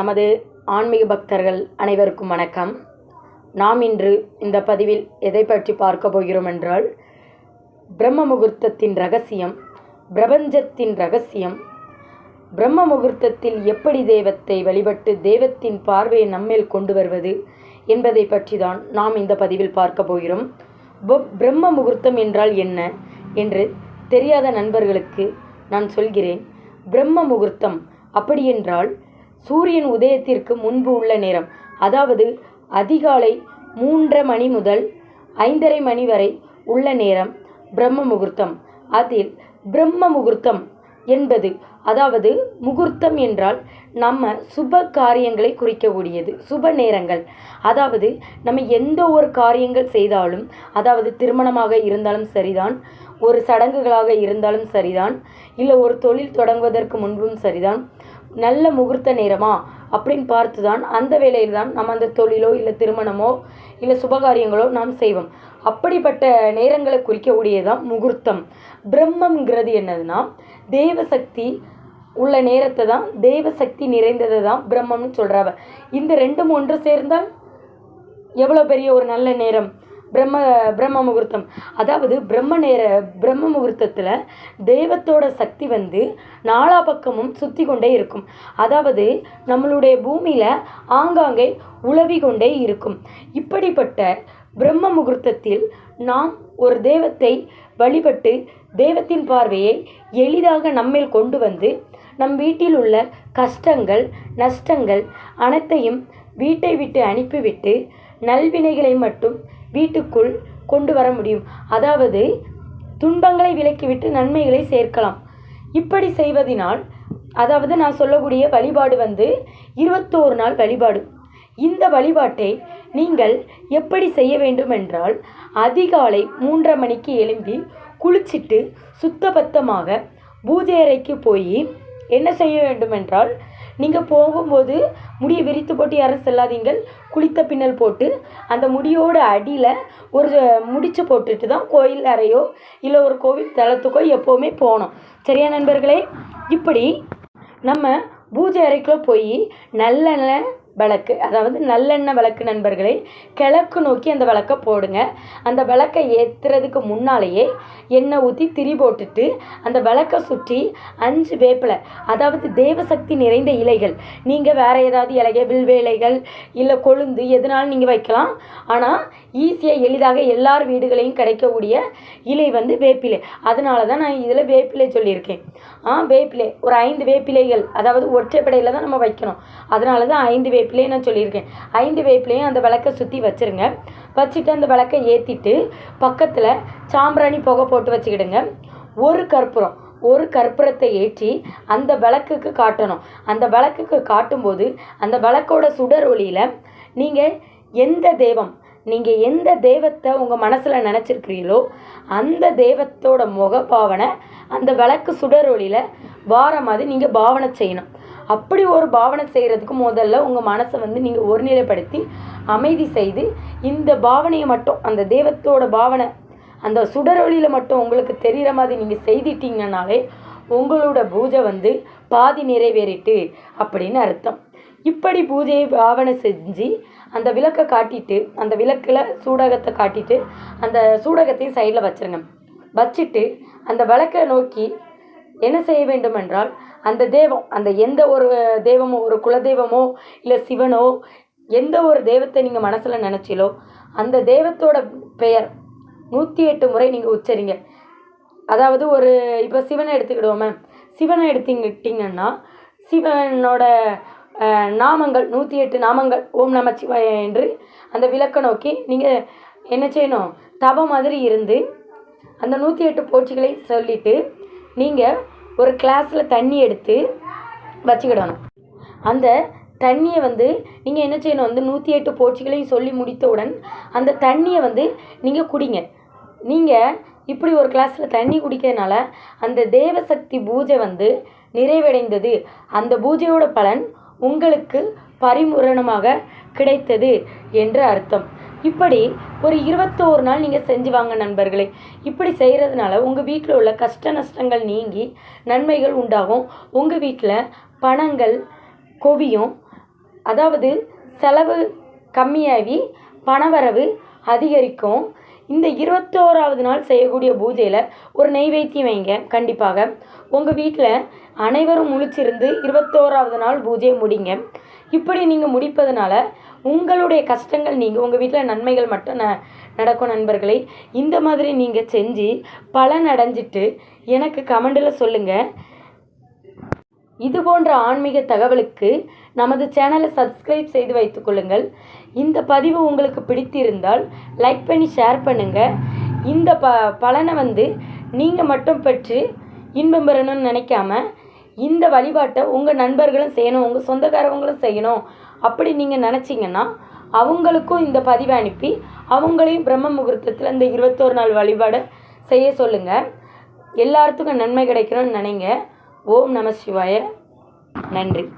நமது ஆன்மீக பக்தர்கள் அனைவருக்கும் வணக்கம். நாம் இன்று இந்த பதிவில் எதை பற்றி பார்க்க போகிறோம் என்றால் பிரம்ம முகூர்த்தத்தின் ரகசியம் பிரபஞ்சத்தின் ரகசியம். பிரம்ம முகூர்த்தத்தில் எப்படி தெய்வத்தை வழிபட்டு தெய்வத்தின் பார்வையை நம்மேல் கொண்டு வருவது என்பதை பற்றி தான் நாம் இந்த பதிவில் பார்க்க போகிறோம். பிரம்ம முகூர்த்தம் என்றால் என்ன என்று தெரியாத நண்பர்களுக்கு நான் சொல்கிறேன். பிரம்ம முகூர்த்தம் அப்படியென்றால் என்றால் சூரியன் உதயத்திற்கு முன்பு உள்ள நேரம். அதாவது அதிகாலை மூன்றரை மணி முதல் ஐந்தரை மணி வரை உள்ள நேரம். பிரம்ம முகூர்த்தம். அதில் பிரம்ம முகூர்த்தம் என்பது அதாவது முகூர்த்தம் என்றால் நம்ம சுப காரியங்களை குறிக்கக்கூடியது சுப நேரங்கள். அதாவது நம்ம எந்த ஒரு காரியங்கள் செய்தாலும் அதாவது திருமணமாக இருந்தாலும் சரிதான் ஒரு சடங்குகளாக இருந்தாலும் சரிதான் இல்லை ஒரு தொழில் தொடங்குவதற்கு முன்பும் சரிதான் நல்ல முகூர்த்த நேரமா அப்படின்னு பார்த்து தான் அந்த வேலையில் தான் நம்ம அந்த தொழிலோ இல்லை திருமணமோ இல்லை சுபகாரியங்களோ நாம் செய்வோம். அப்படிப்பட்ட நேரங்களை குறிக்கக்கூடியதான் முகூர்த்தம். பிரம்மங்கிறது என்னதுன்னா தேவசக்தி உள்ள நேரத்தை தான் தேவசக்தி நிறைந்ததை தான் பிரம்மம்னு சொல்கிறாவ இந்த ரெண்டும் ஒன்று சேர்ந்தால் எவ்வளோ பெரிய ஒரு நல்ல நேரம்? பிரம்ம பிரம்ம முகூர்த்தம். அதாவது பிரம்ம நேர பிரம்ம முகூர்த்தத்தில் தெய்வத்தோட சக்தி வந்து நாலா பக்கமும் சுற்றி கொண்டே இருக்கும். அதாவது நம்மளுடைய பூமியில் ஆங்காங்கே உழவி கொண்டே இருக்கும். இப்படிப்பட்ட பிரம்ம முகூர்த்தத்தில் நாம் ஒரு தெய்வத்தை வழிபட்டு தெய்வத்தின் பார்வையை எளிதாக நம்மில் கொண்டு வந்து நம் வீட்டில் உள்ள கஷ்டங்கள் நஷ்டங்கள் அனைத்தையும் வீட்டை விட்டு அனுப்பிவிட்டு நல்வினைகளை மட்டும் வீட்டுக்குள் கொண்டு வர முடியும். அதாவது துன்பங்களை விலக்கிவிட்டு நன்மைகளை சேர்க்கலாம். இப்படி செய்வதினால் அதாவது நான் சொல்லக்கூடிய வழிபாடு வந்து இருபத்தோரு நாள் வழிபாடு. இந்த வழிபாட்டை நீங்கள் எப்படி செய்ய வேண்டும் என்றால் அதிகாலை மூன்றரை மணிக்கு எழும்பி குளிச்சிட்டு சுத்தபத்தமாக பூஜை அறைக்கு போய் என்ன செய்ய வேண்டும் என்றால் நீங்கள் போகும்போது முடியை விரித்து போட்டு யாரும் செல்லாதீங்கள். குளித்த பின்னல் போட்டு அந்த முடியோட அடியில் ஒரு முடிச்சு போட்டுட்டு தான் கோயில் அறையோ இல்லை ஒரு கோவில் தளத்துக்கோ எப்போவுமே போகணும். சரியா நண்பர்களே? இப்படி நம்ம பூஜை அறைக்குள்ளே போய் நல்லெண்ணெய் விளக்கு அதாவது நல்லெண்ணெய் விளக்கு நண்பர்களே கிழக்கு நோக்கி அந்த விளக்கை போடுங்க. அந்த விளக்கை ஏற்றுறதுக்கு முன்னாலேயே எண்ணெய் ஊற்றி திரி போட்டுட்டு அந்த விளக்கை சுற்றி அஞ்சு வேப்பிலை அதாவது தேவசக்தி நிறைந்த இலைகள். நீங்கள் வேறு ஏதாவது இலைகள் வில்வேலைகள் இல்லை கொழுந்து எதுனாலும் நீங்கள் வைக்கலாம். ஆனால் ஈஸியாக எளிதாக எல்லார் வீடுகளையும் கிடைக்கக்கூடிய இலை வந்து வேப்பிலை. அதனால தான் நான் இதில் வேப்பிலை சொல்லியிருக்கேன். ஆ வேப்பிலை. ஒரு ஐந்து வேப்பிலைகள் அதாவது ஒற்றைப்படையில் தான் நம்ம வைக்கணும். அதனால தான் ஐந்து வேப்பிலையை நான் சொல்லியிருக்கேன். ஐந்து வேப்பிலையும் அந்த விளக்கை சுற்றி வச்சுருங்க. வச்சுட்டு அந்த விளக்கை ஏற்றிட்டு பக்கத்தில் சாம்பிராணி புகை போட்டு வச்சுக்கிடுங்க. ஒரு கற்பூரம் ஒரு கற்பூரத்தை ஏற்றி அந்த விளக்குக்கு காட்டணும். அந்த விளக்குக்கு காட்டும்போது அந்த விளக்கோட சுடர் ஒளியில் நீங்கள் எந்த தெய்வம் நீங்கள் எந்த தெய்வத்தை உங்கள் மனசில் நினச்சிருக்கிறீங்களோ அந்த தெய்வத்தோட முகபாவனை அந்த விளக்கு சுடர் ஒளியில் வார மாதிரி நீங்கள் பாவனை செய்யணும். அப்படி ஒரு பாவனை செய்கிறதுக்கு முதல்ல உங்கள் மனசை வந்து நீங்கள் ஒருநிலைப்படுத்தி அமைதி செய்து இந்த பாவனையை மட்டும் அந்த தெய்வத்தோட பாவனை அந்த சுடரொளியில் மட்டும் உங்களுக்கு தெரிகிற மாதிரி நீங்கள் செய்திட்டீங்கனாலே உங்களோட பூஜை வந்து பாதி நிறைவேறிட்டு அப்படின்னு அர்த்தம். இப்படி பூஜையை பாவனை செஞ்சு அந்த விளக்கை காட்டிட்டு அந்த விளக்கில் சூடகத்தை காட்டிட்டு அந்த சூடகத்தையும் சைடில் வச்சிருங்க. வச்சுட்டு அந்த விளக்கை நோக்கி என்ன செய்ய வேண்டும் என்றால் அந்த தெய்வம் அந்த எந்த ஒரு தெய்வமோ ஒரு குலதெய்வமோ இல்லை சிவனோ எந்த ஒரு தெய்வத்தை நீங்கள் மனசில் நினச்சிலோ அந்த தெய்வத்தோட பெயர் நூற்றி எட்டு முறை நீங்கள் உச்சரிங்க. அதாவது ஒரு இப்போ சிவனை எடுத்துக்கிடுவோமே. சிவனை எடுத்துக்கிட்டிங்கன்னா சிவனோட நாமங்கள் நூற்றி எட்டு நாமங்கள் ஓம் நமச்சிவாய என்று அந்த விளக்க நோக்கி நீங்கள் என்ன செய்யணும்? தவ மாதிரி இருந்து அந்த நூற்றி எட்டு போட்சிகளை சொல்லிவிட்டு நீங்கள் ஒரு கிளாஸில் தண்ணி எடுத்து வச்சுக்கிடணும். அந்த தண்ணியை வந்து நீங்கள் என்ன செய்யணும்? வந்து நூற்றி எட்டு போற்றிகளையும் சொல்லி முடித்தவுடன் அந்த தண்ணியை வந்து நீங்கள் குடிங்க. நீங்கள் இப்படி ஒரு கிளாஸில் தண்ணி குடிக்கிறதுனால அந்த தேவசக்தி பூஜை வந்து நிறைவடைந்தது. அந்த பூஜையோட பலன் உங்களுக்கு பரிமுரணமாக கிடைத்தது என்று அர்த்தம். இப்படி ஒரு இருபத்தோரு நாள் நீங்கள் செஞ்சு வாங்க நண்பர்களே. இப்படி செய்கிறதுனால உங்கள் வீட்டில் உள்ள கஷ்ட நஷ்டங்கள் நீங்கி நன்மைகள் உண்டாகும். உங்கள் வீட்டில் பணங்கள் கொவியும் அதாவது செலவு கம்மியாகி பணவரவு அதிகரிக்கும். இந்த இருபத்தோராவது நாள் செய்யக்கூடிய பூஜையில் ஒரு நெய்வேத்தியம் வைங்க. கண்டிப்பாக உங்கள் வீட்டில் அனைவரும் முழிச்சிருந்து இருபத்தோராவது நாள் பூஜையை முடிங்க. இப்படி நீங்கள் முடிப்பதனால உங்களுடைய கஷ்டங்கள் நீங்கள் உங்கள் வீட்டில் நன்மைகள் மட்டும் ந நடக்கும் நண்பர்களை. இந்த மாதிரி நீங்கள் செஞ்சு பலன் அடைஞ்சிட்டு எனக்கு கமெண்டில் சொல்லுங்கள் இது போன்ற ஆன்மீக தகவலுக்கு நமது சேனலை சப்ஸ்கிரைப் செய்து வைத்துக்கொள்ளுங்கள் இந்த பதிவு உங்களுக்கு பிடித்திருந்தால் லைக் பண்ணி ஷேர் பண்ணுங்கள் இந்த ப பலனை வந்து நீங்கள் மட்டும் பெற்று இன்பம் பெறணும்னு நினைக்காம இந்த வழிபாட்டை உங்கள் நண்பர்களும் செய்யணும் உங்கள் சொந்தக்காரவங்களும் செய்யணும் அப்படி நீங்கள் நினச்சிங்கன்னா அவங்களுக்கும் இந்த பதிவை அனுப்பி அவங்களையும் பிரம்ம முகூர்த்தத்தில் இந்த இருபத்தோரு நாள் வழிபாடை செய்ய சொல்லுங்கள் எல்லாத்துக்கும் நன்மை கிடைக்கணும்னு நினைங்க. ஓம் நம சிவாய. நன்றி.